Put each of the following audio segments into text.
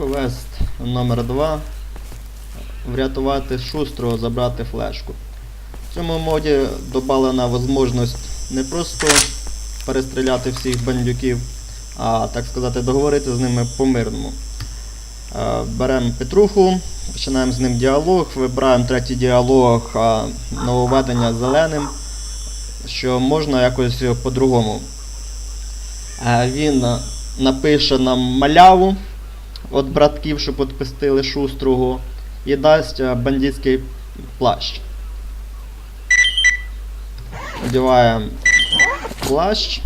Квест номер 2 Врятувати шустрого, забрати флешку. В цьому моді додана можливість не просто перестріляти всіх бандюків, а так сказати, договорити з ними по-мирному. Е, Беремо Петруху, починаємо з ним діалог, вибираємо третій діалог нововведення зеленим, що можна якось по-другому. Е, Він напише нам маляву від братків, щоб відпустили шустрого, і дасть е, бандитський плащ. Одіваємо плащ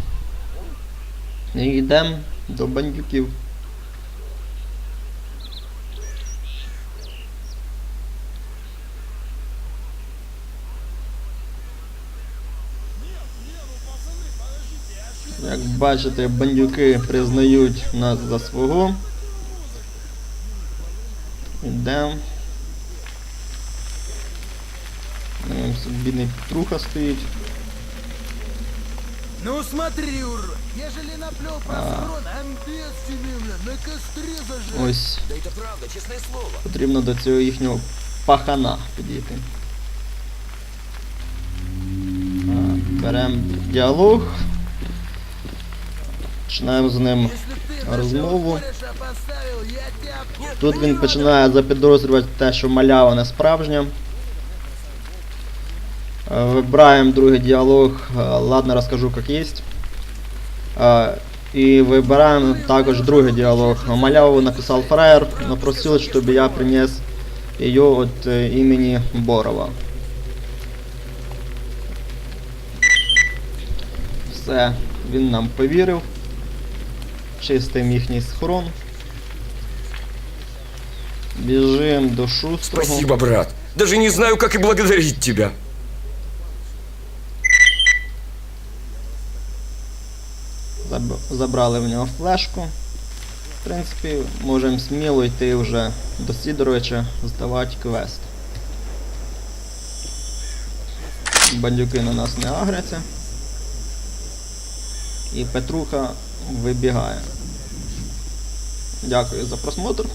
і йдемо до бандюків. Як бачите, бандюки признають нас за свого. Йдемо. Дивимося, бідний Петруха стоїть. Ну смотри, урод, ежели наплел про схрон, амбец тебе, бля, на костре зажарь. Ось Да это правда, честное слово. потрібно до цього їхнього пахана підійти. Беремо діалог. Починаємо з ним розмову. Тут він починає запідозрювати те, що малява не справжня. Е, Вибираємо другий діалог, е, ладно розкажу як є. Е, І вибираємо також другий діалог. Маляву написав фраєр, но просил, щоб я приніс її від імені Борова. Все, він нам повірив. Чистим їхній схрон. Біжим до шустрого. Спасибо, брат. Даже не знаю, как и благодарить тебя. Заб- Забрали в нього флешку. В принципі, можемо сміло йти вже до Сідоровича здавати квест. Бандюки на нас не агряться. І Петруха вибігає. Дякую за просмотр.